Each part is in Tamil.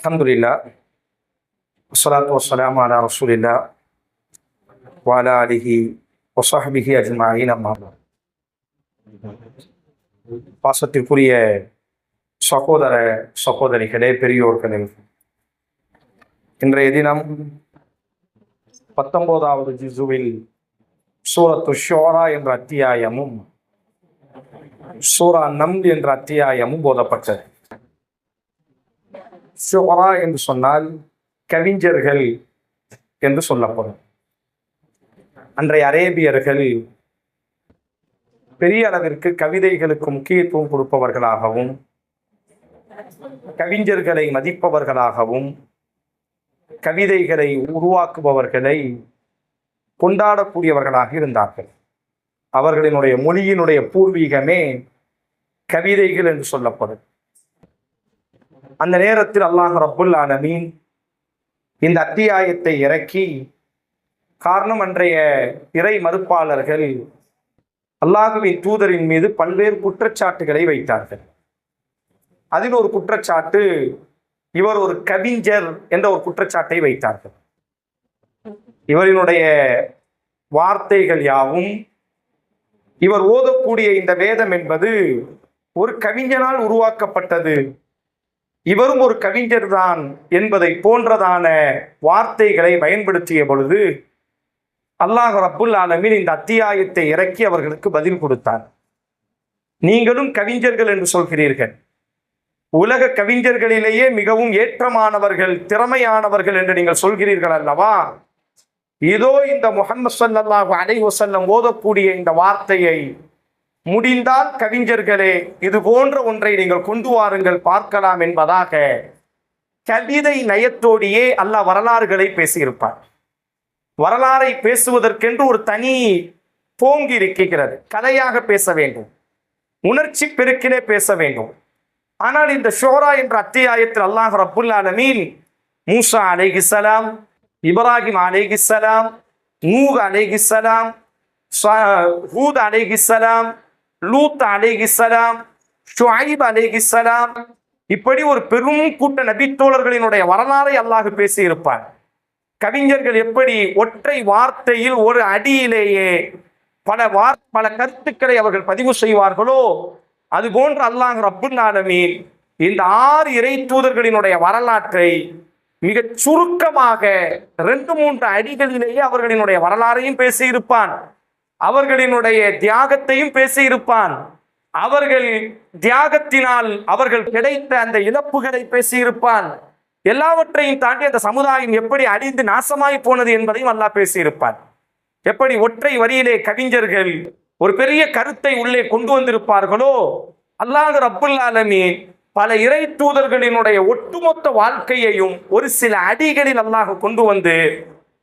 அலமதுல்லா வசலாத்து வசலாம் அலா ரசூலில்லா வாலா அலிஹி ஒசாஹிஹி அஜ்மாயி நம்மா பாசத்திற்குரிய சகோதர சகோதரிகளே பெரியோர்களே இன்றைய தினம் பத்தொன்பதாவது ஜிசுவில் சூரத்து ஷோரா என்ற அத்தியாயமும் சூரா நம்த் என்ற அத்தியாயமும் போதப்பட்டது. ஷோரா என்று சொன்னால் கவிஞர்கள் என்று சொல்லப்படும். அன்றைய அரேபியர்கள் பெரிய அளவிற்கு கவிதைகளுக்கு முக்கியத்துவம் கொடுப்பவர்களாகவும் கவிஞர்களை மதிப்பவர்களாகவும் கவிதைகளை உருவாக்குபவர்களை கொண்டாடக்கூடியவர்களாக இருந்தார்கள். அவர்களினுடைய மொழியினுடைய பூர்வீகமே கவிதைகள் என்று சொல்லப்படும். அந்த நேரத்தில் அல்லாஹ் ரப்புல் ஆலமீன் இந்த அத்தியாயத்தை இறக்கி காரணம் அன்றைய இறை மறுப்பாளர்கள் அல்லாஹுவின் தூதரின் மீது பல்வேறு குற்றச்சாட்டுகளை வைத்தார்கள். அதில் ஒரு குற்றச்சாட்டு இவர் ஒரு கவிஞர் என்ற ஒரு குற்றச்சாட்டை வைத்தார்கள். இவரினுடைய வார்த்தைகள் யாவும் இவர் ஓதக்கூடிய இந்த வேதம் என்பது ஒரு கவிஞனால் உருவாக்கப்பட்டது இவரும் ஒரு கவிஞர் தான் என்பதை போன்றதான வார்த்தைகளை பயன்படுத்திய பொழுது அல்லாஹ் ரப்புல் ஆலமீன் இந்த அத்தியாயத்தை இறக்கி அவர்களுக்கு பதில் கொடுத்தார் நீங்களும் கவிஞர்கள் என்று சொல்கிறீர்கள். உலக கவிஞர்களிலேயே மிகவும் ஏற்றமானவர்கள் திறமையானவர்கள் என்று நீங்கள் சொல்கிறீர்கள் அல்லவா? இதோ இந்த முகமது சல்லாஹூ அலை வசல்லம் ஓதக்கூடிய இந்த வார்த்தையை முடிந்தால் கவிஞர்களே இது போன்ற ஒன்றை நீங்கள் கொண்டு வாருங்கள் பார்க்கலாம் என்பதாக கவிதை நயத்தோடியே அல்லாஹ் வரலாறுகளை பேசியிருப்பார். வரலாறை பேசுவதற்கென்று ஒரு தனி போங்கி இருக்கிறது கதையாக பேச வேண்டும். உணர்ச்சி பெருக்கிலே பேச வேண்டும். ஆனால் இந்த ஷோரா என்ற அத்தியாயத்தில் அல்லாஹ் ரப்புல் ஆலமீன் மூசா அலைஹிஸ்ஸலாம் இப்ராஹிம் அலைஹிஸ்ஸலாம் நூ அலைஹிஸ்ஸலாம் ஹூத் அலைஹிஸ்ஸலாம் லூத் அலைஹிஸ்ஸலாம் ஷுஐப் அலைஹிஸ்ஸலாம் இப்படி ஒரு பெரும் கூட்ட நபித்தோழர்களினுடைய வரலாறை அல்லாஹ் பேசியிருப்பார். கவிஞர்கள் எப்படி ஒற்றை வார்த்தையில் ஒரு அடியிலேயே பல வார் பல கருத்துக்களை அவர்கள் பதிவு செய்வார்களோ அது போன்று அல்லாஹ் ரப்புல் ஆலமீன் இந்த ஆறு இறை தூதர்களினுடைய வரலாற்றை மிகச் சுருக்கமாக ரெண்டு மூன்று அடிகளிலேயே அவர்களினுடைய வரலாறையும் பேசியிருப்பான். அவர்களினுடைய தியாகத்தையும் பேசியிருப்பான். அவர்கள் தியாகத்தினால் அவர்கள் கிடைத்த அந்த இழப்புகளை பேசியிருப்பான். எல்லாவற்றையும் தாண்டி அந்த சமுதாயம் எப்படி அழிந்து நாசமாய் போனது என்பதையும் அல்லாஹ் பேசியிருப்பான். எப்படி ஒற்றை வரியிலே கவிஞர்கள் ஒரு பெரிய கருத்தை உள்ளே கொண்டு வந்திருப்பார்களோ? அல்லாஹ் ரப்புல் ஆலமீன் பல இறை தூதர்களினுடைய ஒட்டுமொத்த வாழ்க்கையையும் ஒரு சில அடிகளில் அல்லாஹ் கொண்டு வந்து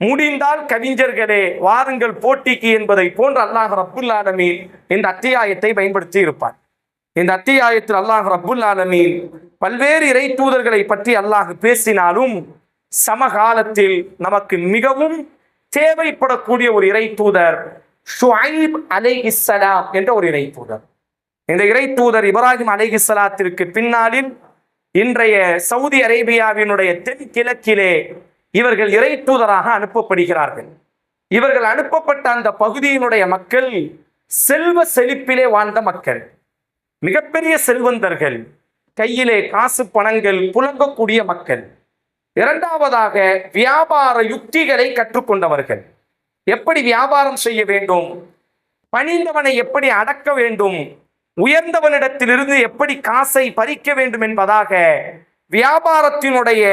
முடிந்தால் கவிஞர்களே வாருங்கள் போட்டிக்கு என்பதை போன்று அல்லாஹ் ரப்புல் ஆலமீன் இந்த அத்தியாயத்தை பயன்படுத்தி இருப்பார். இந்த அத்தியாயத்தில் அல்லாஹ் ரப்புல் ஆலமீன் பல்வேறு இறை தூதர்களை பற்றி அல்லாஹ் பேசினாலும் சமகாலத்தில் நமக்கு மிகவும் தேவைப்படக்கூடிய ஒரு இறை தூதர் ஷுஐப் அலைஹிஸ்ஸலாம் என்ற ஒரு இறை தூதர். இந்த இறை தூதர் இப்ராஹிம் அலைஹிஸ்ஸலாத்திற்கு பின்னாளில் இன்றைய சவுதி அரேபியாவினுடைய தென் கிழக்கிலே இவர்கள் இறை தூதராக அனுப்பப்படுகிறார்கள். இவர்கள் அனுப்பப்பட்ட அந்த பகுதியினுடைய மக்கள் செல்வ செழிப்பிலே வாழ்ந்த மக்கள். மிகப்பெரிய செல்வந்தர்கள். கையிலே காசு பணங்கள் புழங்கக்கூடிய மக்கள். இரண்டாவதாக வியாபார யுக்திகளை கற்றுக்கொண்டவர்கள். எப்படி வியாபாரம் செய்ய வேண்டும்? பணிந்தவனை எப்படி அடக்க வேண்டும்? உயர்ந்தவனிடத்திலிருந்து எப்படி காசை பறிக்க வேண்டும் என்பதாக வியாபாரத்தினுடைய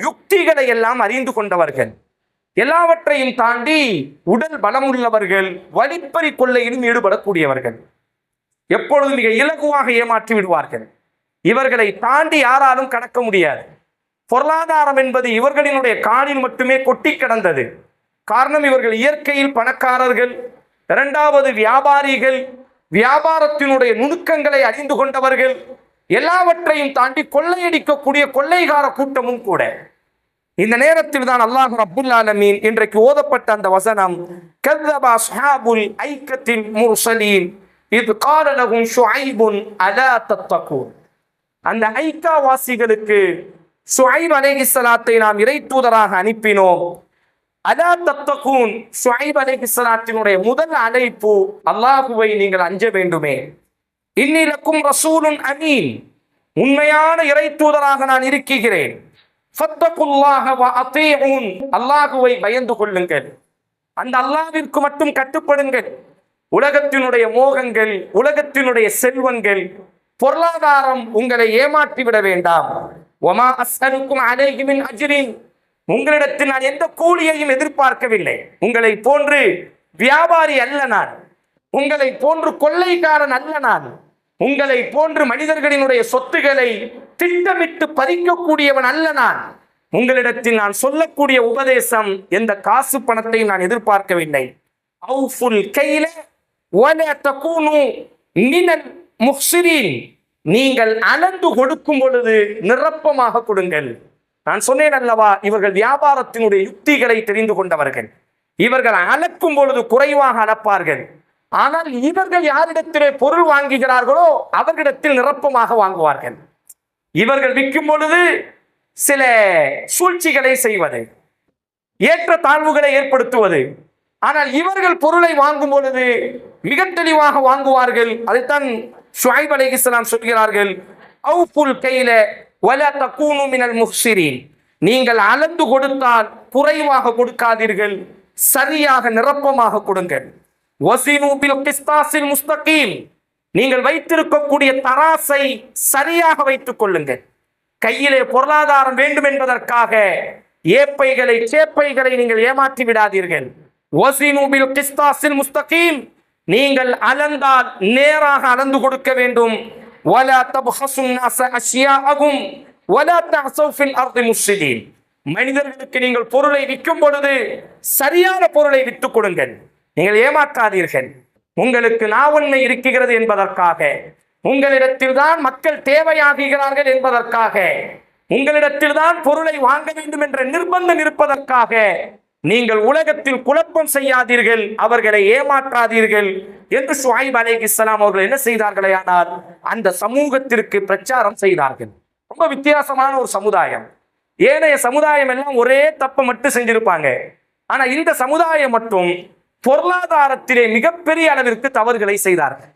யுக்திகளை எல்லாம் அறிந்து கொண்டவர்கள். எல்லாவற்றையும் தாண்டி உடல் பலமுள்ளவர்கள் வழிப்பறி கொள்ளையிலும் ஈடுபடக்கூடியவர்கள். எப்பொழுதும் மிக இலகுவாக ஏமாற்றி விடுவார்கள். இவர்களை தாண்டி யாராலும் கடக்க முடியாது. பொருளாதாரம் என்பது இவர்களினுடைய காலில் மட்டுமே கொட்டி கிடந்தது. காரணம் இவர்கள் இயற்கையில் பணக்காரர்கள். இரண்டாவது வியாபாரிகள். வியாபாரத்தினுடைய நுணுக்கங்களை அறிந்து கொண்டவர்கள். எல்லாவற்றையும் தாண்டி கொள்ளையடிக்கக்கூடிய கொள்ளைகார கூட்டமும் கூட. இந்த நேரத்தில் தான் அல்லாஹ் அப்துல் ஆலமீன் இன்றைக்கு ஓதப்பட்ட அந்த வசனம் கல்லபா சுஹாபுல் ஐக்கத்தின் முர்சலீன் இது காரணகும் ஷுஐபுன் அலா தத்தகூன். அந்த ஐக்கா வாசிகளுக்கு ஷுஐப் அலேஹி சலாத்தை நாம் இறை தூதராக அனுப்பினோம். அலா தத்தகுன். ஷுஐப் அலேஹி சலாத்தினுடைய முதல் அழைப்பு அல்லாஹுவை நீங்கள் அஞ்ச வேண்டுமே. இன்னிலக்கும் ரசூலுன் அமீன். உண்மையான இறை தூதராக நான் இருக்கிறேன். அல்லாஹுவை பயந்து கொள்ளுங்கள். அந்த அல்லாவிற்கு மட்டும் கட்டுப்படுங்கள். உலகத்தினுடைய மோகங்கள் உலகத்தினுடைய செல்வங்கள் பொருளாதாரம் உங்களை ஏமாற்றி விட வேண்டாம். ஒமா அஸ்அலுக்கும் அலைஹி அஜிரின். உங்களிடத்தில் நான் எந்த கூலியையும் எதிர்பார்க்கவில்லை. உங்களை போன்று வியாபாரி அல்ல நான். உங்களை போன்று கொள்ளைக்காரன் அல்ல நான். உங்களை போன்று மனிதர்களினுடைய சொத்துக்களை திட்டமிட்டு பறிக்கக்கூடியவன் அல்ல நான். உங்களிடத்தில் நான் சொல்லக்கூடிய உபதேசம் எந்த காசு பணத்தையும் நான் எதிர்பார்க்கவில்லை. நீங்கள் அளந்து கொடுக்கும் பொழுது நிரப்பமாக கொடுங்கள். நான் சொன்னேன் அல்லவா இவர்கள் வியாபாரத்தினுடைய யுக்திகளை தெரிந்து கொண்டவர்கள். இவர்கள் அளக்கும் பொழுது குறைவாக அளப்பார்கள் ஆனால் இவர்கள் யாரிடத்திலே பொருள் வாங்குகிறார்களோ அவர்களிடத்தில் நிரப்பமாக வாங்குவார்கள். இவர்கள் விற்கும் பொழுது சில சூழ்ச்சிகளை செய்வது ஏற்ற தாழ்வுகளை ஏற்படுத்துவது. ஆனால் இவர்கள் பொருளை வாங்கும் பொழுது மிக தெளிவாக வாங்குவார்கள். அதைத்தான் ஷுஐப் அலைஹிஸ்ஸலாம் சொல்கிறார்கள் அவுஃபுல் கையில வல தக்கூனு மினல் முஹ்சிரீன். நீங்கள் அளந்து கொடுத்தால் குறைவாக கொடுக்காதீர்கள் சரியாக நிரப்பமாக கொடுங்கள். முஸ்தகீம் நீங்கள் வைத்திருக்கக்கூடிய தராசை சரியாக வைத்துக் கொள்ளுங்கள் கையிலே பொருளாதாரம் வேண்டும் என்பதற்காக ஏப்பைகளை சேப்பைகளை நீங்கள் ஏமாற்றி விடாதீர்கள் வசினு பில் கிஸ்தாசில் முஸ்தகீம் நீங்கள் அளந்தால் நேராக அளந்து கொடுக்க வேண்டும் ولا تبخسوا الناس أشياءهم ولا تعثوا في الأرض مفسدين மனிதர்களுக்கு நீங்கள் பொருளை விற்கும் பொழுது சரியான பொருளை வித்துக் கொடுங்கள் நீங்கள் ஏமாற்றாதீர்கள். உங்களுக்கு நாவன்மை இருக்கிறது என்பதற்காக. உங்களிடத்தில் தான் மக்கள் தேவையாகிறார்கள் என்பதற்காக. உங்களிடத்தில் தான் பொருளை வாங்க வேண்டும் என்ற நிர்பந்தம் இருப்பதற்காக. நீங்கள் உலகத்தில் குழப்பம் செய்யாதீர்கள் அவர்களை ஏமாற்றாதீர்கள் என்று சுவாயிப் இஸ்லாம் அவர்கள் என்ன செய்தார்களே ஆனால் அந்த சமூகத்திற்கு பிரச்சாரம் செய்தார்கள். ரொம்ப வித்தியாசமான ஒரு சமுதாயம். ஏனைய சமுதாயம் எல்லாம் ஒரே தப்பை மட்டும் செஞ்சிருப்பாங்க. ஆனா இந்த சமுதாயம் மட்டும் பொருளாதாரத்திலே மிகப்பெரிய அளவிற்கு தவறுகளை செய்தார்கள்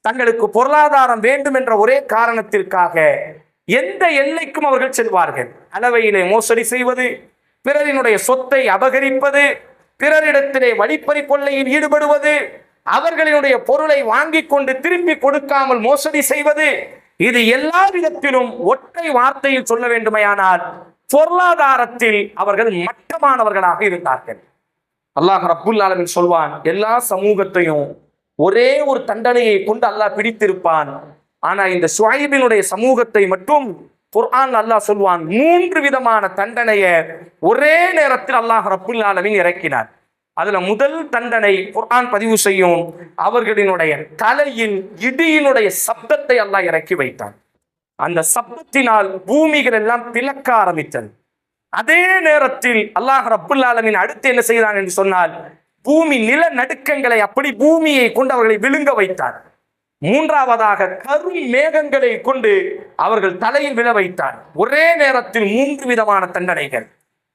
தங்களுக்கு பொருளாதாரம் வேண்டும் என்ற ஒரே காரணத்திற்காக எந்த எல்லைக்கும் அவர்கள் செல்வார்கள். அளவையிலே மோசடி செய்வது பிறரினுடைய சொத்தை அபகரிப்பது பிறரிடத்திலே வழிப்பறி கொள்ளையில் ஈடுபடுவது அவர்களினுடைய பொருளை வாங்கி கொண்டு திரும்பி கொடுக்காமல் மோசடி செய்வது இது எல்லா விதத்திலும் ஒற்றை வார்த்தையில் சொல்ல வேண்டுமையானால் பொருளாதாரத்தில் அவர்கள் மட்டமானவர்களாக இருந்தார்கள். அல்லாஹ் ரப்புல் ஆலமின் சொல்வான் எல்லா சமூகத்தையும் ஒரே ஒரு தண்டனையை கொண்டு அல்லாஹ் பிடித்திருப்பான். ஆனா இந்த சுவைபினுடைய சமூகத்தை மட்டும் குர்ஆன் அல்லாஹ் சொல்வான் மூன்று விதமான தண்டனையை ஒரே நேரத்தில் அல்லாஹ் ரப்புல் ஆலமின் இறக்கினார். அதுல முதல் தண்டனை குர்ஆன் பதிவு செய்யும் அவர்களினுடைய தலையின் இடியினுடைய சப்தத்தை அல்லாஹ் இறக்கி வைத்தான். அந்த சப்தத்தினால் பூமிகள் எல்லாம் பிளக்க ஆரம்பித்தது. அதே நேரத்தில் அல்லாஹ் ரப்புல்லாலமின் அடுத்து என்ன செய்தான் என்று சொன்னால் பூமி நில நடுக்கங்களை அப்படி பூமியை கொண்டு அவர்களை விழுங்க வைத்தார். மூன்றாவதாக கரும் மேகங்களை கொண்டு அவர்கள் தலையில் விழ வைத்தார். ஒரே நேரத்தில் மூன்று விதமான தண்டனைகள்.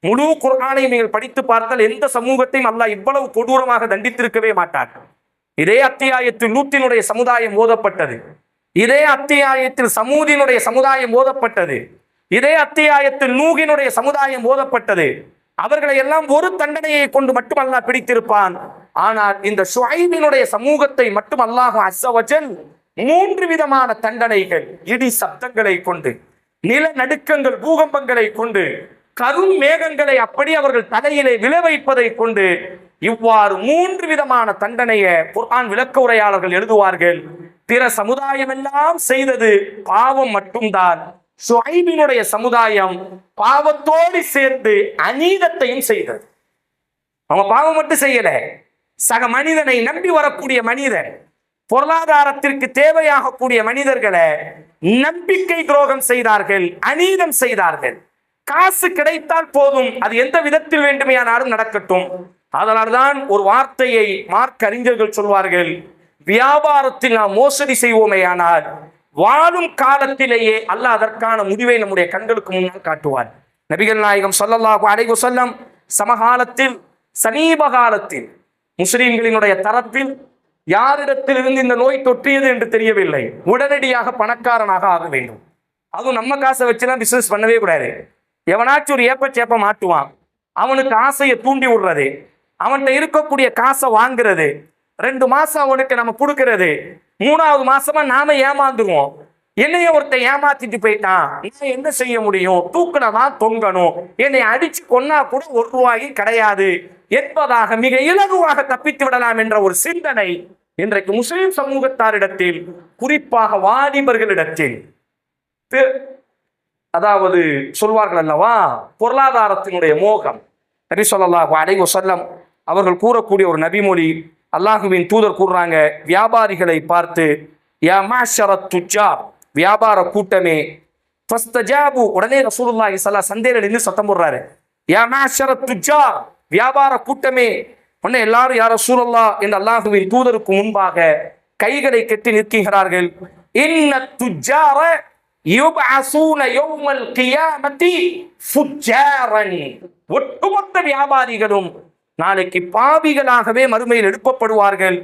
முழு குரானை நீங்கள் படித்து பார்த்தால் எந்த சமூகத்தையும் அல்லாஹ் இவ்வளவு கொடூரமாக தண்டித்திருக்கவே மாட்டார் இதே அத்தியாயத்தில் லூத்தினுடைய சமுதாயம் ஓதப்பட்டது இதே அத்தியாயத்தில் சமூதினுடைய சமுதாயம் ஓதப்பட்டது இதே அத்தியாயத்தில் நூகினுடைய சமுதாயம் ஓதப்பட்டது. அவர்களை எல்லாம் ஒரு தண்டனையை கொண்டு மட்டும் அல்லாஹ் பிடித்திருப்பான். ஆனால் இந்த ஷுஐபினுடைய சமூகத்தை மட்டும் அல்லாஹ் மூன்று விதமான தண்டனைகள் இடி சப்தங்களை கொண்டு நில நடுக்கங்கள் பூகம்பங்களை கொண்டு கரும் மேகங்களை அப்படி அவர்கள் தலையிலே விழ வைப்பதை கொண்டு இவ்வாறு மூன்று விதமான தண்டனையை குர்ஆன் விளக்க உரையாளர்கள் எழுதுவார்கள். பிற சமுதாயம் எல்லாம் செய்தது பாவம் மட்டும்தான். ஷுஐபினுடைய சமுதாயம் பாவத்தோடு சேர்ந்து அநீதத்தையும் செய்தது. அவன் பாவம் மட்டும் செய்யல. சக மனிதனை நம்பி வரக்கூடிய மனிதன் பொருளாதாரத்திற்கு தேவையாகக்கூடிய மனிதர்களை நம்பிக்கை துரோகம் செய்தார்கள் அநீதம் செய்தார்கள். காசு கிடைத்தால் போதும் அது எந்த விதத்தில் வேண்டுமையானாலும் நடக்கட்டும். அதனால்தான் ஒரு வார்த்தையை மார்க் அறிஞர்கள் சொல்வார்கள் வியாபாரத்தில் நாம் மோசடி செய்வோமேயானால் வாழும் காலத்திலேயே அல்லாஹ் அதற்கான முடிவை நம்முடைய கண்களுக்கு முன்னால் காட்டுவார். நபிகள் நாயகம் ஸல்லல்லாஹு அலைஹி சொல்லம் சமகாலத்தில் சமீப காலத்தில் முஸ்லீம்களினுடைய தரப்பில் யாரிடத்திலிருந்து இந்த நோய் தொற்றியது என்று தெரியவில்லை. உடனடியாக பணக்காரனாக ஆக வேண்டும். அதுவும் நம்ம காசை வச்சுலாம் பிசினஸ் பண்ணவே கூடாது. எவனாச்சும் ஒரு ஏப்ப சேப்ப மாட்டுவான். அவனுக்கு ஆசையை தூண்டி விடுறது. அவன்கிட்ட இருக்கக்கூடிய காசை வாங்குறது. ரெண்டு மாசம் அவனுக்கு நம்ம கொடுக்கறது. மூணாவது மாசமா நாம ஏமாந்துருவோம். என்னைய ஒருத்தன் ஏமாத்திட்டு போயிட்டான். நான் என்ன செய்ய முடியும்? தூக்குனதான் தொங்கணும். என்னை அடிச்சு கொன்னா கூட ஒரு ரூபாயும் கிடையாது. என்பதாக மிக இலகுவாக தப்பித்து விடலாம் என்ற ஒரு சிந்தனை இன்றைக்கு முஸ்லிம் சமூகத்தாரிடத்தில் குறிப்பாக வாலிபர்களிடத்தில். அதாவது சொல்வார்கள் அல்லவா? பொருளாதாரத்தினுடைய மோகம். நபி சொல்லலாம் அலைஹி வஸல்லம் அவர்கள் கூறக்கூடிய ஒரு நபிமொழி அல்லாஹுவின் தூதர் கூறுறாங்க வியாபாரிகளை பார்த்து யா துஜார் வியாபார கூட்டமே ஃபஸ்தஜாபு. உடனே ரசூலுல்லாஹி ஸல்லல்லாஹு சந்தையில நின்று சத்தம் போடுறாரு. யா மாஷரத் துஜார் வியாபார கூட்டமே உடனே எல்லாரும் யார் ரசூலுல்லா என்று அல்லாஹுவின் தூதருக்கு முன்பாக கைகளை கட்டி நிற்கிறார்கள். இன்ன துஜார யுபஅசூன யௌமல் கியாமத்தி ஃபுஜ்ஜாரன். ஒட்டுமொத்த வியாபாரிகளும் நாளைக்கு பாவிகளாகவே மறுமையில் எழுப்பப்படுவார்கள்.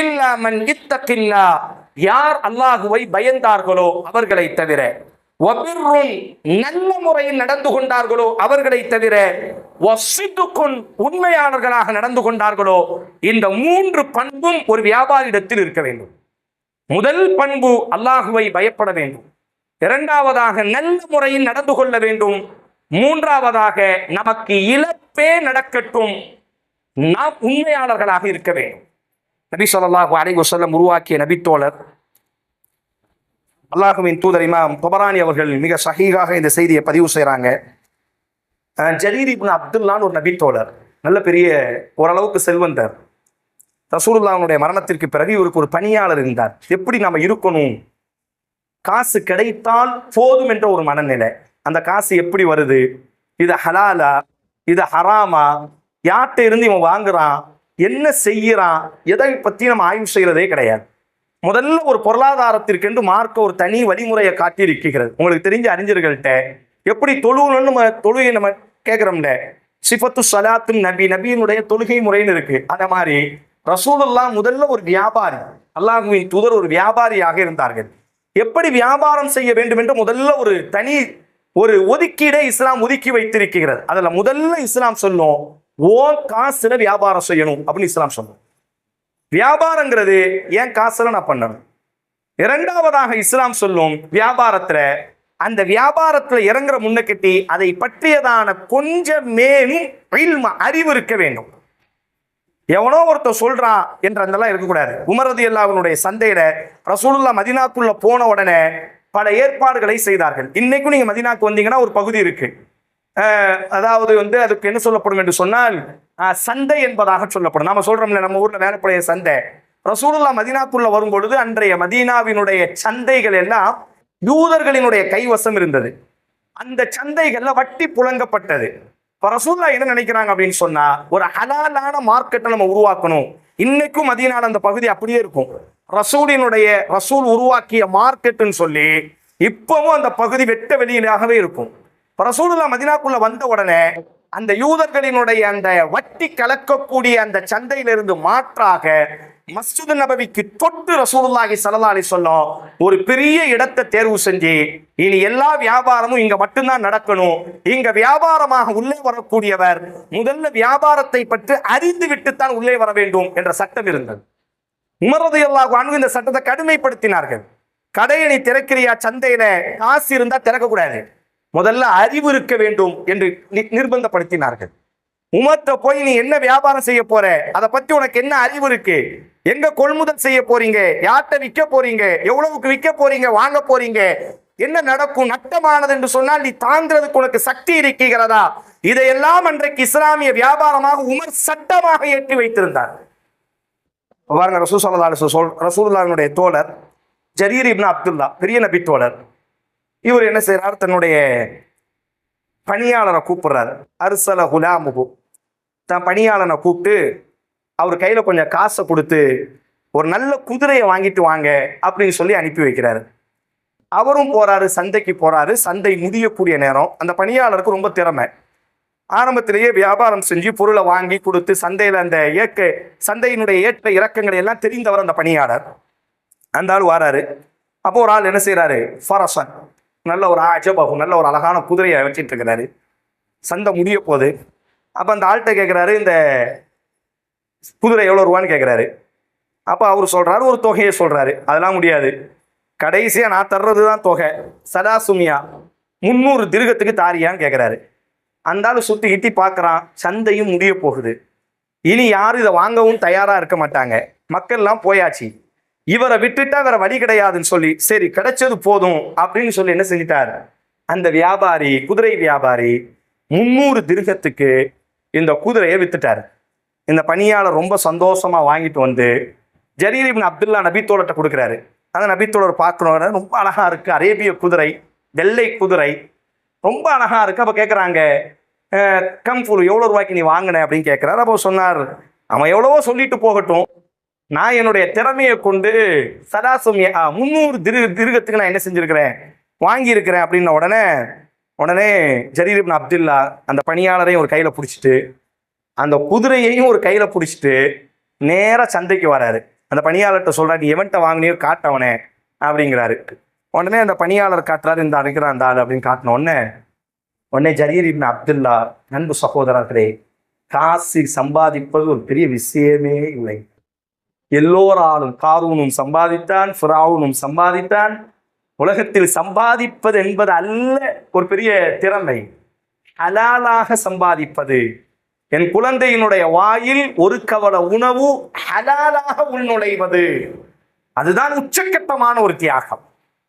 இல்லாமன் இத்தக்கில்லா யார் அல்லாஹுவை பயந்தார்களோ அவர்களை தவிர. நல்ல முறையில் நடந்து கொண்டார்களோ அவர்களை தவிர. உண்மையாளர்களாக நடந்து கொண்டார்களோ இந்த மூன்று பண்பும் ஒரு வியாபாரியிடத்தில் இருக்க வேண்டும். முதல் பண்பு அல்லாஹுவை பயப்பட வேண்டும். இரண்டாவதாக நல்ல முறையில் நடந்து கொள்ள வேண்டும். மூன்றாவதாக நமக்கு இழப்பே நடக்கட்டும். நாம் உண்மையாளர்களாக இருக்க வேண்டும். நபி சொல்லாஹு அலைஹி வஸல்லம் உருவாக்கிய நபித்தோழர் அல்லாஹுவின் தூதர் இமாம் தொபரானி அவர்கள் மிக சஹீகாக இந்த செய்தியை பதிவு செய்கிறாங்க ஜரீர் இப்னு அப்துல்லான்னு ஒரு நபித்தோழர் நல்ல பெரிய ஓரளவுக்கு செல்வந்தர். ரசூலுல்லாவுடைய மரணத்திற்கு பிறகு இவருக்கு ஒரு பணியாளர் இருந்தார். எப்படி நாம் இருக்கணும்? காசு கிடைத்தால் போதும் என்ற ஒரு மனநிலை. அந்த காசு எப்படி வருது? இது ஹலாலா? இது ஹராமா? யார்கிட்ட இருந்து இவன் வாங்குறான்? என்ன செய்யறான்? எதை பற்றி நம்ம ஆய்வு செய்கிறதே கிடையாது. முதல்ல ஒரு பொருளாதாரத்திற்கென்று மார்க்க ஒரு தனி வழிமுறையை காட்டியிருக்கிறது. உங்களுக்கு தெரிஞ்ச அறிஞர்கள்ட்ட எப்படி தொழுகணும்னு நம்ம தொழுகை நம்ம கேட்குறோம்ல? சிஃபத்து சலாத்து நபி நபியினுடைய தொழுகை முறைன்னு இருக்கு. அந்த மாதிரி ரசூலெல்லாம் முதல்ல ஒரு வியாபாரி அல்லாஹுவின் தூதர் ஒரு வியாபாரியாக இருந்தார்கள். எப்படி வியாபாரம் செய்ய வேண்டும் என்று முதல்ல ஒரு தனி ஒரு ஒதுக்கீடை இஸ்லாம் ஒதுக்கி வைத்திருக்கிறது. அதில் முதல்ல இஸ்லாம் சொல்லும் ஓ காசுல வியாபாரம் செய்யணும் அப்படின்னு இஸ்லாம் சொல்லும் வியாபாரங்கிறது ஏன் காசுல நான் பண்ணணும் இரண்டாவதாக இஸ்லாம் சொல்லும் வியாபாரத்துல அந்த வியாபாரத்துல இறங்குற முன்னக்கட்டி அதை பற்றியதான கொஞ்சம் மேலும் அறிவு இருக்க வேண்டும். எவனோ ஒருத்தர் சொல்றான் என்ற அதெல்லாம் இருக்கக்கூடாது. உமரது அல்லாஹ்வினுடைய சந்தையில ரசூலுல்லா மதினாக்குள்ள போன உடனே பல ஏற்பாடுகளை செய்தார்கள். இன்னைக்கும் நீங்க மதினாக்கு வந்தீங்கன்னா ஒரு பகுதி இருக்கு. அதாவது வந்து அதுக்கு என்ன சொல்லப்படும் என்று சொன்னால் சந்தை என்பதாக சொல்லப்படும். நம்ம சொல்றோம்ல நம்ம ஊர்ல வேலைப்படைய சந்தை. ரசூலுல்லா மதீனாக்குள்ள வரும் பொழுது அன்றைய மதீனாவினுடைய சந்தைகள் எல்லாம் யூதர்களினுடைய கைவசம் இருந்தது. அந்த சந்தைகள்ல வட்டி புழங்கப்பட்டது. இப்ப ரசூல்லா என்ன நினைக்கிறாங்க அப்படின்னு சொன்னா ஒரு ஹலாலான மார்க்கெட்டை நம்ம உருவாக்கணும். இன்னைக்கும் மதியனால அந்த பகுதி அப்படியே இருக்கும். ரசூலினுடைய ரசூல் உருவாக்கிய மார்க்கெட்டுன்னு சொல்லி இப்பவும் அந்த பகுதி வெட்ட வெளியிலாகவே இருக்கும். ரசூலுல்லா மதினாக்குள்ள வந்த உடனே அந்த யூதர்களினுடைய அந்த வட்டி கலக்கக்கூடிய அந்த சந்தையிலிருந்து மாற்றாக மஸ்ஜித் நபவிக்கு தொட்டு ரசூலுல்லாஹி ஸல்லல்லாஹு சொல்லும் ஒரு பெரிய இடத்தை தேர்வு செஞ்சு இனி எல்லா வியாபாரமும் இங்க மட்டும்தான் நடக்கணும். இங்க வியாபாரமாக உள்ளே வரக்கூடியவர் முதல்ல வியாபாரத்தை பற்றி அறிந்து விட்டுத்தான் உள்ளே வர வேண்டும் என்ற சட்டம் இருந்தது. உமரது அல்லாஹ் இந்த சட்டத்தை கடுமைப்படுத்தினார்கள். கடையை நீ திறக்கிறியா சந்தையில காசு இருந்தா திறக்கக்கூடாது முதல்ல அறிவு இருக்க வேண்டும் என்று நி- நிர்பந்தப்படுத்தினார்கள். உமர்ட்ட போய் நீ என்ன வியாபாரம் செய்ய போற? அதை பத்தி உனக்கு என்ன அறிவு இருக்கு? எங்க கொள்முதல் செய்ய போறீங்க? யார்கிட்ட விற்க போறீங்க? எவ்வளவுக்கு விற்க போறீங்க? வாங்க போறீங்க? என்ன நடக்கும்? நட்டமானது என்று சொன்னால் நீ தாங்கிறதுக்கு உனக்கு சக்தி இருக்கிறதா? இதையெல்லாம் அன்றைக்கு இஸ்லாமிய வியாபாரமாக உமர் சட்டமாக ஏற்றி வைத்திருந்தார். பாருங்க ரசூல் சல்லா சொல் தோழர் ஜரீர் இப்னா அப்துல்லா பெரிய நபி தோழர். இவர் என்ன செய்கிறார் தன்னுடைய பணியாளரை கூப்பிடுறாரு. அரிசல குலாமுகு தன் பணியாளனை கூப்பிட்டு அவர் கையில் கொஞ்சம் காசை கொடுத்து ஒரு நல்ல குதிரையை வாங்கிட்டு வாங்க அப்படின்னு சொல்லி அனுப்பி வைக்கிறாரு. அவரும் போறாரு சந்தைக்கு போறாரு. சந்தை முடியக்கூடிய நேரம். அந்த பணியாளருக்கு ரொம்ப திறமை. ஆரம்பத்திலேயே வியாபாரம் செஞ்சு பொருளை வாங்கி கொடுத்து சந்தையில் அந்த ஏக்க சந்தையினுடைய ஏற்ற இறக்கங்களை எல்லாம் தெரிந்தவர் அந்த பணியாளர். அந்த ஆள் வாராரு. அப்போ ஒரு ஆள் என்ன செய்கிறாரு ஃபரசன். நல்ல ஒரு அஜபாகும் நல்ல ஒரு அழகான குதிரையை வச்சிட்டு இருக்கிறாரு. சந்தை முடிய போகுது. அப்போ அந்த ஆள்கிட்ட கேட்குறாரு இந்த குதிரை எவ்வளோ ரூபான்னு கேட்குறாரு அப்போ அவர் சொல்கிறாரு ஒரு தொகையை சொல்கிறாரு அதெல்லாம் முடியாது. கடைசியாக நான் தர்றது தான் தொகை. சதாசுமியா முந்நூறு திருகத்துக்கு தாரியான்னு கேட்குறாரு அந்த ஆள் சுற்றி இட்டி பார்க்குறான் சந்தையும் முடிய போகுது. இனி யாரும் இதை வாங்கவும் தயாராக இருக்க மாட்டாங்க. மக்கள்லாம் போயாச்சு. இவரை விட்டுட்டா வேற வழி கிடையாதுன்னு சொல்லி சரி கிடைச்சது போதும் அப்படின்னு சொல்லி என்ன செஞ்சிட்டார்? அந்த வியாபாரி குதிரை வியாபாரி முந்நூறு திருகத்துக்கு இந்த குதிரையை வித்துட்டார். இந்த பணியாளர் ரொம்ப சந்தோஷமா வாங்கிட்டு வந்து ஜரீரிபின் அப்துல்லா நபித்தோழர்கிட்ட கொடுக்குறாரு. அந்த நபித்தோழர் பார்க்கணும் ரொம்ப அழகா இருக்கு. அரேபிய குதிரை வெள்ளை குதிரை ரொம்ப அழகா இருக்கு. அப்போ கேட்குறாங்க கம் ஃபுல் எவ்வளோ ரூபாய்க்கு நீ வாங்கின? அப்படின்னு கேட்குறாரு அப்போ சொன்னார் அவன் எவ்வளவோ சொல்லிட்டு போகட்டும். நான் என்னுடைய திறமையை கொண்டு சதாசுமிய முந்நூறு திரு திருகத்துக்கு நான் என்ன செஞ்சிருக்கிறேன்? வாங்கியிருக்கிறேன் அப்படின்ன உடனே உடனே ஜரீர் அப்துல்லா அந்த பணியாளரையும் ஒரு கையில் பிடிச்சிட்டு அந்த குதிரையையும் ஒரு கையில் பிடிச்சிட்டு நேராக சந்தைக்கு வராரு. அந்த பணியாளர்கிட்ட சொல்றாரு நீ எவன்கிட்ட வாங்கினியோ காட்டவனே அப்படிங்கிறாரு. உடனே அந்த பணியாளர் காட்டுறாரு இந்த அடைக்கிறான் அந்த ஆள் அப்படின்னு காட்டின உடனே உடனே ஜரீர் இப்னு அப்துல்லா நண்பு சகோதரர்களே காசு சம்பாதிப்பது ஒரு பெரிய விஷயமே இல்லை. எல்லோராலும் காரூனும் சம்பாதித்தான் ஃபிராவுனும் சம்பாதித்தான். உலகத்தில் சம்பாதிப்பது என்பது அல்ல ஒரு பெரிய திறமை. ஹலாலாக சம்பாதிப்பது. என் குழந்தையினுடைய வாயில் ஒரு கவல உணவு ஹலாலாக உள்நுழைவது. அதுதான் உச்சக்கட்டமான ஒரு தியாகம்.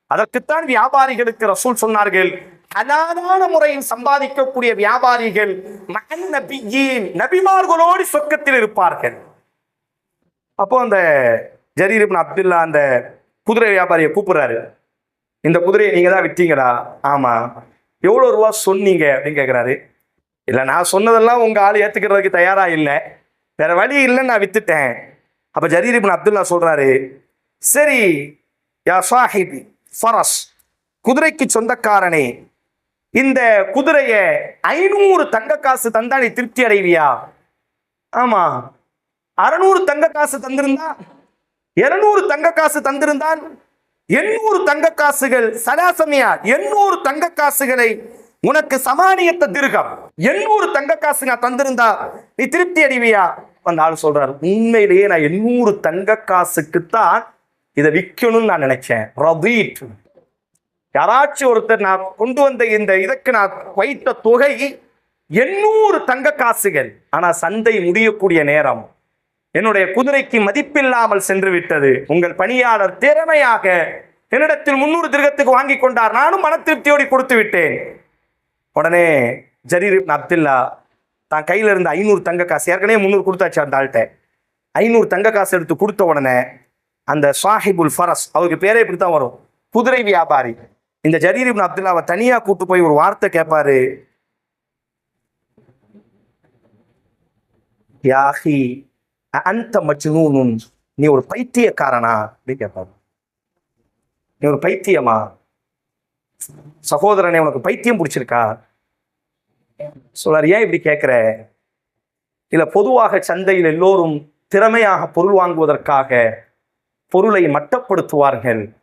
அதற்குத்தான் வியாபாரிகளுக்கு ரசூல் சொன்னார்கள் ஹலாலான முறையில் சம்பாதிக்கக்கூடிய வியாபாரிகள் மகன் நபியின் நபிமார்களோடு சொர்க்கத்தில் இருப்பார்கள். அப்போது அந்த ஜரீர் இப்னு அப்துல்லா அந்த குதிரை வியாபாரியை கூப்பிடுறாரு. இந்த குதிரையை நீங்கள் தான் விற்றீங்களா ஆமாம் எவ்வளோ ரூபா சொன்னீங்க? அப்படின்னு கேட்குறாரு இல்லை நான் சொன்னதெல்லாம் உங்கள் ஆள் ஏற்றுக்கிறதுக்கு தயாராக இல்லை. வேறு வழி இல்லைன்னு நான் விற்றுட்டேன் அப்போ ஜரீர் இப்னு அப்துல்லா சொல்கிறாரு சரி யா சாஹிபி ஃபரஸ் குதிரைக்கு சொந்தக்காரனே இந்த குதிரையை ஐநூறு தங்க காசு தந்தா நீ திருப்தி அடைவியா? ஆமாம் அறுநூறு தங்க காசு தந்திருந்தான். இருநூறு தங்க காசு தந்திருந்தான். எண்ணூறு தங்க காசுகள் சராசமியா எண்ணூறு தங்க காசுகளை உனக்கு சமானியத்த திருகம். எண்ணூறு தங்க காசு நான் தந்திருந்தா நீ திருப்தி அடைவியா? அந்த ஆள் சொல்றாரு உண்மையிலேயே நான் எண்ணூறு தங்க காசுக்குத்தான் இதை விற்கணும்னு நான் நினைச்சேன். ரபீட் யாராச்சும் ஒருத்தர் நான் கொண்டு வந்த இந்த இதற்கு நான் வைத்த தொகை எண்ணூறு தங்க காசுகள். ஆனா சந்தை முடியக்கூடிய நேரம். என்னுடைய குதிரைக்கு மதிப்பில்லாமல் சென்று விட்டது உங்கள் பணியாளர் திறமையாக என்னிடத்தில் முன்னூறு திருகத்துக்கு வாங்கி கொண்டார். நானும் மன திருப்தியோடு கொடுத்து விட்டேன். உடனே ஜரீர் அப்துல்லா தான் கையில் இருந்த ஐநூறு தங்க காசு ஏற்கனவே முந்நூறு கொடுத்தாச்சு அந்த ஆள்கிட்ட. ஐநூறு தங்க காசு எடுத்து கொடுத்த உடனே அந்த சாஹிபுல் ஃபரஸ் அவருக்கு பேரே இப்படி தான் வரும். குதிரை வியாபாரி. இந்த ஜரீர் இப்னு அப்துல்லாவை தனியாக கூப்பிட்டு போய் ஒரு வார்த்தை கேட்பாரு யாஹி அந்த மஜ்னூனுன் நீ ஒரு பைத்தியக்காரனா அப்படின்னு கேட்பாரு. நீ ஒரு பைத்தியமா? சகோதரனே உனக்கு பைத்தியம் பிடிச்சிருக்கா? சொல்றாரு ஏன் இப்படி கேட்குற? இல்லை பொதுவாக சந்தையில் எல்லோரும் திறமையாக பொருள் வாங்குவதற்காக பொருளை மட்டப்படுத்துவார்கள்.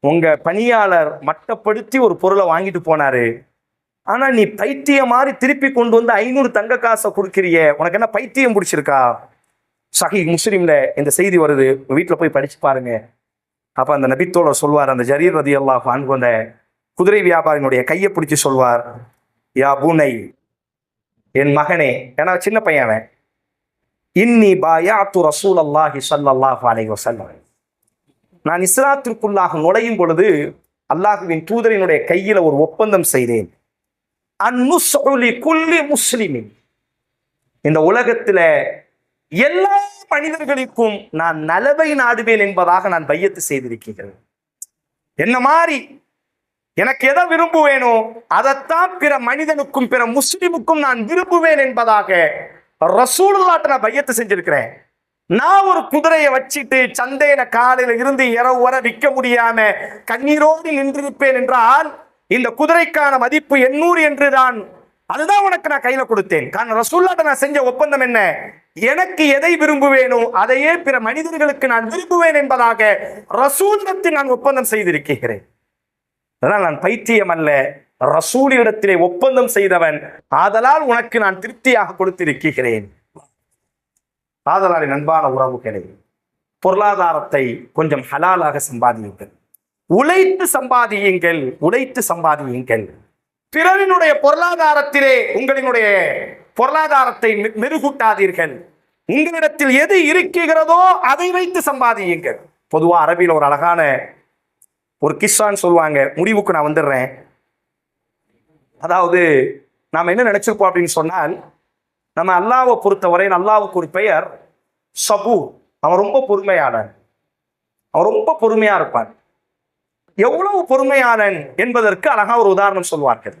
உங்க பணியாளர் மட்டப்படுத்தி ஒரு பொருளை வாங்கிட்டு போனாரு. ஆனா நீ பைத்தியம் மாதிரி திருப்பி கொண்டு வந்து ஐநூறு தங்க காசை கொடுக்கிறியே உனக்கு என்ன பைத்தியம் பிடிச்சிருக்கா? சஹி முஸ்லீம்ல இந்த செய்தி வருது வீட்டில் போய் படிச்சு பாருங்க. அப்ப அந்த நபித்தோட சொல்வார் அந்த ஜரீர் ரதி அல்லாஹ் அன்பு அந்த குதிரை வியாபாரியினுடைய கையை பிடிச்சி சொல்வார் யா பூனை என் மகனே ஏன்னா சின்ன பையன் இன்னி இன்னி பாயாத்து ரசூல் அல்லாஹி சல்லாஹ் அலைஹி வஸல்லம். நான் இஸ்லாத்திற்குள்ளாக நுழையும் பொழுது அல்லாஹுவின் தூதரினுடைய கையில ஒரு ஒப்பந்தம் செய்தேன். அந்நுஸ்உலி குல்லி முஸ்லிமின். இந்த உலகத்துல எல்லா மனிதர்களுக்கும் நான் நலவை நாடுவேன் என்பதாக நான் பையத்து செய்திருக்கிறேன். என்ன மாதிரி? எனக்கு எதை விரும்புவேனோ அதைத்தான் பிற மனிதனுக்கும் பிற முஸ்லிமுக்கும் நான் விரும்புவேன் என்பதாக ரசூலுல்லாட்ட நான் பையத்தை செஞ்சிருக்கிறேன். நான் ஒரு குதிரையை வச்சுட்டு சந்தையில காலையில இருந்து இரவு வர விற்க முடியாம கண்ணீரோடு நின்றிருப்பேன் என்றால் இந்த குதிரைக்கான மதிப்பு எண்ணூறு என்று தான் அதுதான் உனக்கு நான் கையில கொடுத்தேன். காரணம் ரசூல்லாட்ட நான் செஞ்ச ஒப்பந்தம் என்ன? எனக்கு எதை விரும்புவேனோ அதையே பிற மனிதர்களுக்கு நான் விரும்புவேன் என்பதாக ரசூலிடத்தில் நான் ஒப்பந்தம் செய்திருக்கிறேன். அதனால் நான் பைத்தியம் அல்ல. ரசூலிடத்திலே ஒப்பந்தம் செய்தவன் ஆதலால் உனக்கு நான் திருப்தியாக கொடுத்திருக்கிறேன். ஆதலால் என் அன்பான உறவுகளே பொருளாதாரத்தை கொஞ்சம் ஹலாலாக சம்பாதியுங்கள். உழைத்து சம்பாதியுங்கள் உழைத்து சம்பாதியுங்கள். பிறரினுடைய பொருளாதாரத்திலே உங்களினுடைய பொருளாதாரத்தை மெ- மெருகூட்டாதீர்கள். உங்களிடத்தில் எது இருக்கிறதோ அதை வைத்து சம்பாதியுங்கள். பொதுவாக அரபியில் ஒரு அழகான ஒரு கிஸ்ஸான்னு சொல்லுவாங்க. முடிவுக்கு நான் வந்துடுறேன். அதாவது நாம் என்ன நினச்சிருப்போம் அப்படின்னு சொன்னால் நம்ம அல்லாவை பொறுத்தவரை அல்லாவுக்கு ஒரு பெயர் சபு அவன் ரொம்ப பொறுமையாளன். அவன் ரொம்ப பொறுமையாக இருப்பான். எவ்வளவு பொறுமையாளன் என்பதற்கு அழகா ஒரு உதாரணம் சொல்வார்கள்.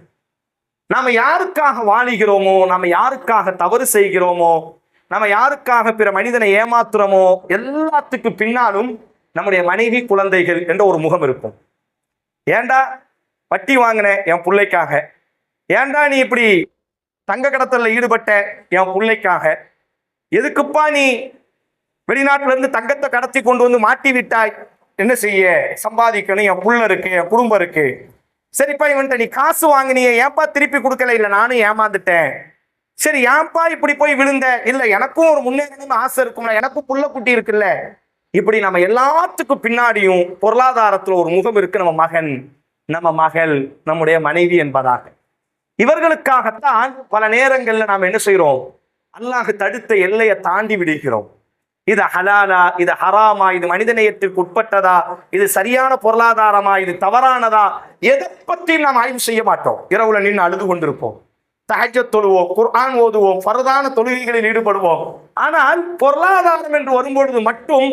நாம யாருக்காக வாழுகிறோமோ நாம யாருக்காக தவறு செய்கிறோமோ நம்ம யாருக்காக பிற மனிதனை ஏமாத்துறோமோ எல்லாத்துக்கு பின்னாலும் நம்முடைய மனைவி குழந்தைகள் என்ற ஒரு முகம் இருக்கும். ஏன்டா வட்டி வாங்கின என் பிள்ளைக்காக? ஏண்டா நீ இப்படி தங்க கடத்தலில் ஈடுபட்ட என் பிள்ளைக்காக? எதுக்குப்பா நீ வெளிநாட்டிலிருந்து தங்கத்தை கடத்தி கொண்டு வந்து மாட்டி விட்டாய்? என்ன செய்ய? சம்பாதிக்கணும் என் புள்ள இருக்கு என் குடும்பம் இருக்கு. சரிப்பா இவன்ட்ட நீ காசு வாங்கினியே ஏன்ப்பா திருப்பி கொடுக்கல? இல்லை நானும் ஏமாந்துட்டேன். சரி ஏன்பா இப்படி போய் விழுந்த? இல்லை எனக்கும் ஒரு முன்னேறணும்னு ஆசை இருக்கும்ல எனக்கும் புள்ள குட்டி இருக்குல்ல. இப்படி நம்ம எல்லாத்துக்கும் பின்னாடியும் பொருளாதாரத்தில் ஒரு முகம் இருக்கு நம்ம மகன் நம்ம மகள் நம்முடைய மனைவி என்பதாக. இவர்களுக்காகத்தான் பல நேரங்களில் நாம் என்ன செய்கிறோம் அல்லாஹ் தடுத்த எல்லையை தாண்டி விடுகிறோம். இது ஹலாலா இது ஹராமா இது மனிதநேயத்திற்கு உட்பட்டதா? இது சரியான பொருளாதாரமா? இது தவறானதா? எதை பற்றியும் நாம் ஆய்வு செய்ய மாட்டோம். இரவுல நின்று அழுது கொண்டிருப்போம். தஹஜ்ஜத் தொழுவோம் குர்ஆன் ஓதுவோம் பரதான தொழுகைகளில் ஈடுபடுவோம். ஆனால் பொருளாதாரம் என்று வரும்பொழுது மட்டும்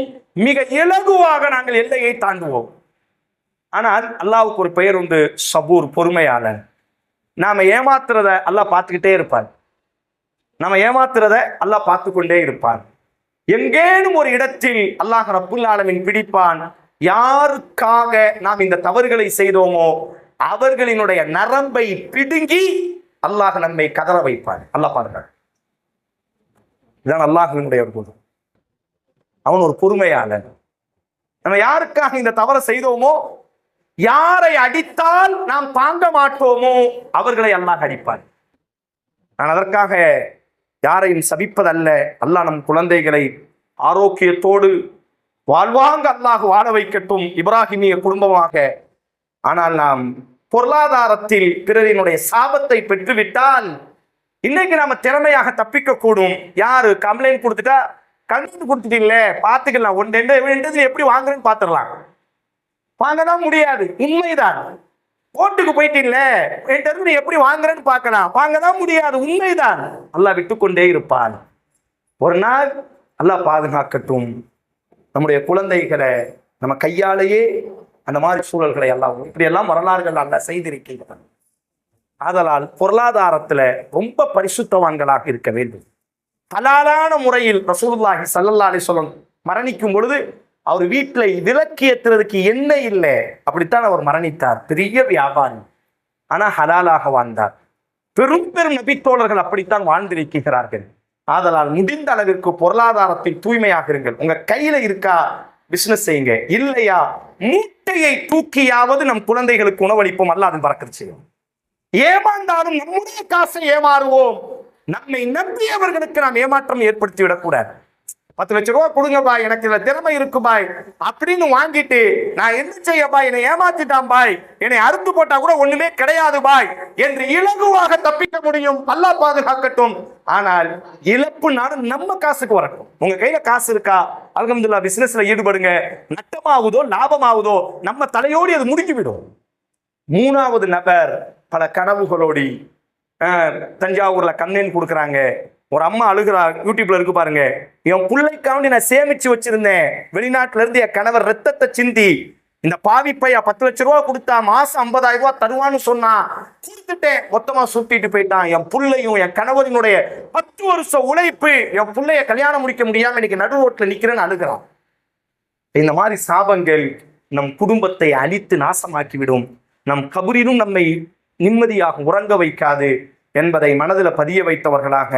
மிக இலகுவாக நாங்கள் எல்லையை தாண்டுவோம். ஆனால் அல்லாவுக்கு ஒரு பெயர் உண்டு சபூர் பொறுமையாளன். நாம ஏமாத்துறத அல்லாஹ் பார்த்துக்கிட்டே இருப்பார். நம்ம ஏமாத்துறத அல்லாஹ் பார்த்து கொண்டே இருப்பார். எங்கேனும் ஒரு இடத்தில் அல்லாஹ் ரப்புல் பிடிப்பான் யாருக்காக நாம் இந்த தவறுகளை செய்தோமோ அவர்களினுடைய நரம்பை பிடுங்கி அல்லாஹ் நம்மை கதற வைப்பான். அல்லாஹ் பாருங்க இதான் அல்லாஹினுடைய ஒரு அவன் ஒரு பொறுமையாளன். நம்ம யாருக்காக இந்த தவறை செய்தோமோ யாரை அடித்தால் நாம் தாங்க மாட்டோமோ அவர்களை அல்லாஹ் அடிப்பான். நான் அதற்காக யாரையும் சபிப்பதல்ல. அல்லாஹ் நம் குழந்தைகளை ஆரோக்கியத்தோடு வாழ்வாங்க. அல்லாஹ் வாழ வைக்கட்டும். இப்ராஹிமிய குடும்பமாக. ஆனால் நாம் பொருளாதாரத்தில் பிறரினுடைய சாபத்தை பெற்றுவிட்டால் இன்னைக்கு நாம திறமையாக தப்பிக்க கூடும். யாரு? கம்ப்ளைண்ட் கொடுத்துட்டா கம்ப்ளைண்ட் கொடுத்துட்டீங்களே பார்த்துக்கலாம். ஒன்று ரெண்டு எப்படி வாங்குறேன்னு பார்த்துடலாம். வாங்கதான் முடியாது. உண்மைதான். கோர்ட்டுக்கு போயிட்டீங்களே? என்கிட்ட இருந்து நீ எப்படி வாங்குறேன்னு பார்க்கலாம் வாங்கதான் முடியாது உண்மைதான். அல்லாஹ் விட்டுக்கொண்டே இருப்பான். ஒரு நாள் அல்லாஹ் பாதுகாக்கட்டும். நம்முடைய குழந்தைகளை நம்ம கையாலேயே அந்த மாதிரி சூழல்களை எல்லாம் இப்படியெல்லாம் வரலாறுகள் அல்ல செய்திருக்கின்றன. ஆதலால் பொருளாதாரத்தில் ரொம்ப பரிசுத்தவான்களாக இருக்க வேண்டும். கலாலான முறையில் ரசூலுல்லாஹி சல்லல்லா அலைஹி வஸல்லம் மரணிக்கும் பொழுது அவர் வீட்டில் விளக்கு ஏத்துறதுக்கு எண்ணெய் இல்லை? அப்படித்தான் அவர் மரணித்தார். பெரிய வியாபாரி. ஆனால் ஹலாலாக வாழ்ந்தார். பெரும் பெரும் நபித்தோழர்கள் அப்படித்தான் வாழ்ந்திருக்கிறார்கள். ஆதலால் முடிந்த அளவிற்கு பொருளாதாரத்தை தூய்மையாக இருங்கள். உங்க கையில இருக்கா? பிசினஸ் செய்யுங்க. இல்லையா? மூட்டையை தூக்கியாவது நம் குழந்தைகளுக்கு உணவளிப்போம். அல்ல அதன் பறக்கத்து செய்யும். ஏமாந்தாலும் நம்முடைய காசை ஏமாறுவோம். நம்மை நம்பியவர்களுக்கு நாம் ஏமாற்றம் ஏற்படுத்தி விடக்கூடாது பத்து லட்ச ரூபா கொடுங்கப்பா எனக்கு இதுல திறமை இருக்கு பாய் அப்படின்னு வாங்கிட்டு நான் என்ன செய்ய பாய் என்னை ஏமாத்திட்டான் பாய். என்னை அறுத்து போட்டா கூட ஒண்ணுமே கிடையாது பாய். என்று இலகுவாக தப்பிக்க முடியும் பல்லா பாதுகாக்கட்டும். ஆனால் இழப்பு நாடு நம்ம காசுக்கு வரட்டும். உங்க கையில காசு இருக்கா? அலகம்துல்லா பிசினஸ்ல ஈடுபடுங்க. நட்டமாகுதோ லாபமாகுதோ நம்ம தலையோடு அது முடிஞ்சுவிடும் மூணாவது நபர் பல கனவுகளோடி தஞ்சாவூர்ல கண்ணேன் கொடுக்குறாங்க. ஒரு அம்மா அழுகிறா யூடியூப்ல இருக்கு பாருங்க. என் பிள்ளைக்காண்டி நான் சேமிச்சு வச்சிருந்தேன். வெளிநாட்டுல இருந்து என் கணவர் ரத்தத்தை சிந்தி இந்த பாவி பையா பத்து லட்ச ரூபா கொடுத்தா மாசம் ஐம்பதாயிரம் ரூபாய் தருவான்னு சொன்னா கொடுத்துட்டேன். மொத்தமா சுத்திட்டு போயிட்டான். என் புள்ளையும் என் கணவரினுடைய பத்து வருஷம் உழைப்பு என் பிள்ளைய கல்யாணம் முடிக்க முடியாம இன்னைக்கு நடு ரோட்ல நிக்கிறேன்னு அழுகிறான். இந்த மாதிரி சாபங்கள் நம் குடும்பத்தை அழித்து நாசமாக்கிவிடும். நம் கபரிலும் நம்மை நிம்மதியாக உறங்க வைக்காது என்பதை மனதில் பதிய வைத்தவர்களாக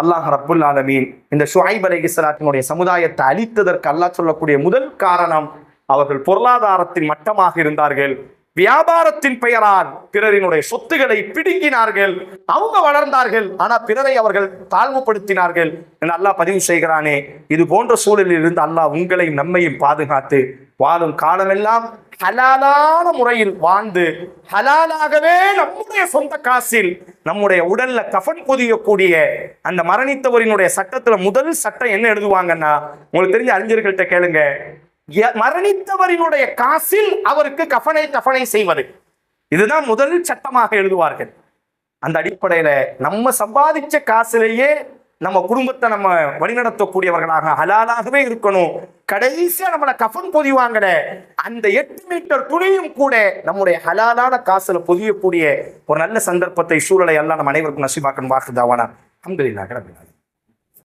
அல்லாஹ் ரப்புல் ஆலமீன். இந்த ஷுஐப் அலைஹிஸ்ஸலாத்தினுடைய சமுதாயத்தை அழித்ததற்கு அல்லாஹ் சொல்லக்கூடிய முதல் காரணம் அவர்கள் பொருளாதாரத்தின் மட்டமாக இருந்தார்கள். வியாபாரத்தின் பெயரால் பிறரினுடைய சொத்துக்களை பிடுங்கினார்கள். அவங்க வளர்ந்தார்கள் ஆனா பிறரை அவர்கள் தாழ்வுபடுத்தினார்கள் என்று அல்லாஹ் பதிவு செய்கிறானே. இது போன்ற சூழலில் இருந்து அல்லாஹ் உங்களையும் நம்மையும் பாதுகாத்து வாழும் காலமெல்லாம் ஹலாலான முறையில் வாழ்ந்து ஹலாலாகவே நம்முடைய சொந்த காசில் நம்முடைய உடல்ல கஃன் பொதியக்கூடிய அந்த மரணித்தவரினுடைய சட்டத்துல முதல் சட்டம் என்ன எழுதுவாங்கன்னா உங்களுக்கு தெரிஞ்ச அறிஞர்கள்ட்ட கேளுங்க. மரணித்தவரினுடைய காசில் அவருக்கு கஃனை கஃனை செய்வது. இதுதான் முதல் சட்டமாக எழுதுவார்கள். அந்த அடிப்படையில நம்ம சம்பாதிச்ச காசுலேயே நம்ம குடும்பத்தை நம்ம வழிநடத்தக்கூடியவர்களாக ஹலாலாகவே இருக்கணும். கடைசியா நம்மளை கஃன் பொதிவாங்கட அந்த எட்டு மீட்டர் துணியும் கூட நம்முடைய ஹலாலான காசுல பொதியக்கூடிய ஒரு நல்ல சந்தர்ப்பத்தை சூழலை எல்லாம் நம்ம அனைவருக்கும் நசிபாக்கணும் வாக்குதாவானா அஹமதுல்லாஹ் ரபில்